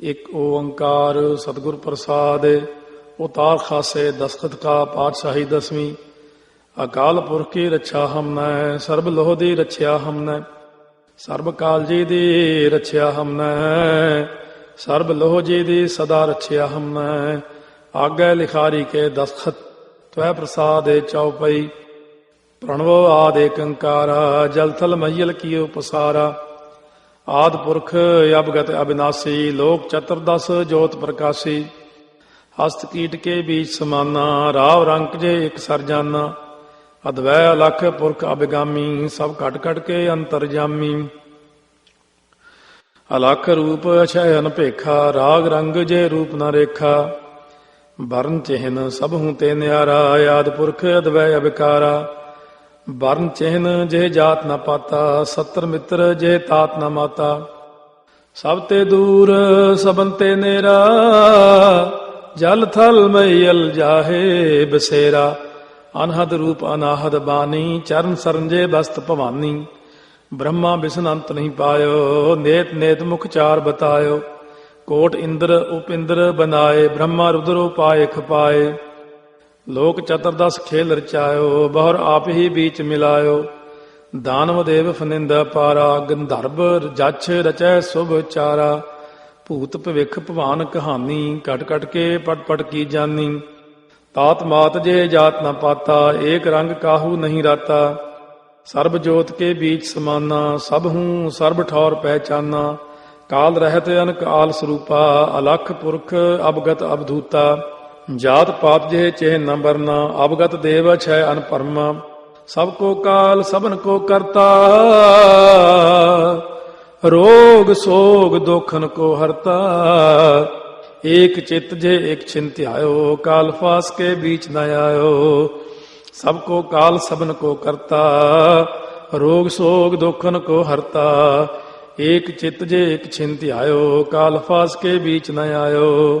ਇੱਕ ਓੰਕਾਰ ਸਤਿਗੁਰ ਪ੍ਰਸਾਦ ਉਤਾਰ ਖਾਸੇ ਦਸਖਤ ਕਾ ਪਾਤਸ਼ਾਹੀ ਦਸਵੀਂ। ਅਕਾਲ ਪੁਰਖ ਕੀ ਰੱਛਾ ਹਮਨੈ, ਸਰਬ ਲੋਹ ਦੀ ਰੱਛਿਆ ਹਮਨੈ। ਸਰਬ ਕਾਲ ਜੀ ਦੀ ਰੱਛਿਆ ਹਮਨੈ, ਸਰਬ ਲੋਹ ਜੀ ਦੀ ਸਦਾ ਰੱਛਿਆ ਹਮਨੈ। ਆਗੇ ਲਿਖਾਰੀ ਕੇ ਦਸਖਤ ਤਵੈ ਪ੍ਰਸਾਦੇ ਚਉਪਈ ਪ੍ਰਣਵ ਆਦ ਕੰਕਾਰਾ, ਜਲ ਥਲ ਮਈਲ ਕੀਓ ਪਸਾਰਾ। ਆਦ ਪੁਰਖ ਅਬਗਤ ਅਬਿਨਾਸੀ, ਲੋਕ ਚਤੁਰਦਸ ਜੋਤ ਪ੍ਰਕਾਸ਼ੀ। ਹਸਤ ਕੀਟ ਕੇ ਬੀਜ ਸਮਾਨਾ, ਰਾਵ ਰੰਗ ਜੇ ਇੱਕ ਸਰਜਾਨਾ। ਅਦਵੈ ਅਲਖ ਪੁਰਖ ਅਬਿਗਾਮੀ ਸਭ ਘਟ ਘਟ ਕੇ ਅੰਤਰਜਾਮੀ ਅਲਖ ਰੂਪ ਅਛੈ ਅਨਪੇਖਾ ਰਾਗ ਰੰਗ ਜੇ ਰੂਪ ਨ ਰੇਖਾ। ਵਰਨ ਚਿਹਨ ਸਭ ਹੂੰ ਤੇ ਨਿਆਰਾ, ਆਦ ਪੁਰਖ ਅਦਵੈ ਅਬਿਕਾਰਾ ਵਰਨ ਚਿਹਨ ਜੇ ਜਾਤ ਨਾ ਪਾਤਾ, ਸਤਰ ਮਿੱਤਰ ਜੇ ਤਾਤ ਨਾ ਮਾਤਾ। ਸਭ ਤੇ ਦੂਰ ਸਬਨ ਤੇ ਨੇਰਾ, ਜਲ ਥਲ ਮਈਲ ਜਾਹੇ ਬਸੇਰਾ। ਅਨਹਦ ਰੂਪ ਅਨਾਹਦ ਬਾਣੀ, ਚਰਨ ਸਰਨ ਜੇ ਬਸਤ ਭਵਾਨੀ। ਬ੍ਰਹਮਾ ਵਿਸ਼ਨ ਅੰਤ ਨਹੀਂ ਪਾਇਓ, ਨੇਤ ਨੇਤ ਮੁਖ ਚਾਰ ਬਤਾਇਓ। ਕੋਟ ਇੰਦਰ ਉਪਿੰਦਰ ਬਨਾਏ, ਬ੍ਰਹਮਾ ਰੁਦਰ ਉਪਾਏ ਖਪਾਏ। ਲੋਕ ਚਤੁਰਦਸ ਖੇਲ ਰਚਾਇਓ, ਬਹੁਰ ਆਪ ਹੀ ਵਿੱਚ ਮਿਲਾਇਓ। ਦਾਨਵ ਦੇਵ ਫਨਿੰਦਾ ਪਾਰਾ ਗੰਧਰਵ ਜਛ ਰਚੈ ਸੁਭ ਚਾਰਾ। ਭੂਤ ਭਵਿਖ ਭਵਾਨ ਕਹਾਨੀ ਕਟ ਕਟ ਕੇ ਪਟ ਪਟ ਕੀ ਜਾਨੀ ਤਾਤ ਮਾਤ ਜੇ ਜਾਤ ਨਾ ਪਾਤਾ, ਏਕ ਰੰਗ ਕਾਹੂ ਨਹੀਂ ਰਾਤਾ। ਸਰਬ ਜੋਤ ਕੇ ਬੀਚ ਸਮਾਨਾ, ਸਭ ਹੂੰ ਸਰਬ ਠੌਰ ਪਹਿਚਾਨਾ। ਕਾਲ ਰਹਿਤ ਅਨਕਾਲ ਸਰੂਪਾ, ਅਲਖ ਪੁਰਖ ਅਬਗਤ ਅਬਧੂਤਾ। ਜਾਤ ਪਾਪ ਜੇ ਚੇ ਨ ਵਰਨਾ ਅਵਗਤ ਦੇਵ ਛੈ ਅਨਪਰਮ ਸਭ ਕੋ ਕਾਲ, ਸਭਨ ਕੋ ਕਰਤਾ। ਰੋਗ, ਸੋਗ, ਦੁਖਨ ਕੋ ਹਰਤਾ। ਏਕ ਚਿਤ ਜੇ ਏਕ ਚਿੰਤ ਆਇਓ ਕਾਲ ਫਾਸ ਕੇ ਬੀਚ ਨ ਆਇਓ। ਸਭ ਕੋ ਕਾਲ, ਸਭਨ ਕੋ ਕਰਤਾ। ਰੋਗ, ਸੋਗ, ਦੁਖਨ ਕੋ ਹਰਤਾ। ਏਕ ਚਿਤ ਜੇ ਏਕ ਚਿੰਤ ਆਇਓ ਕਾਲ ਫਾਸ ਕੇ ਬੀਚ ਨ ਆਇਓ।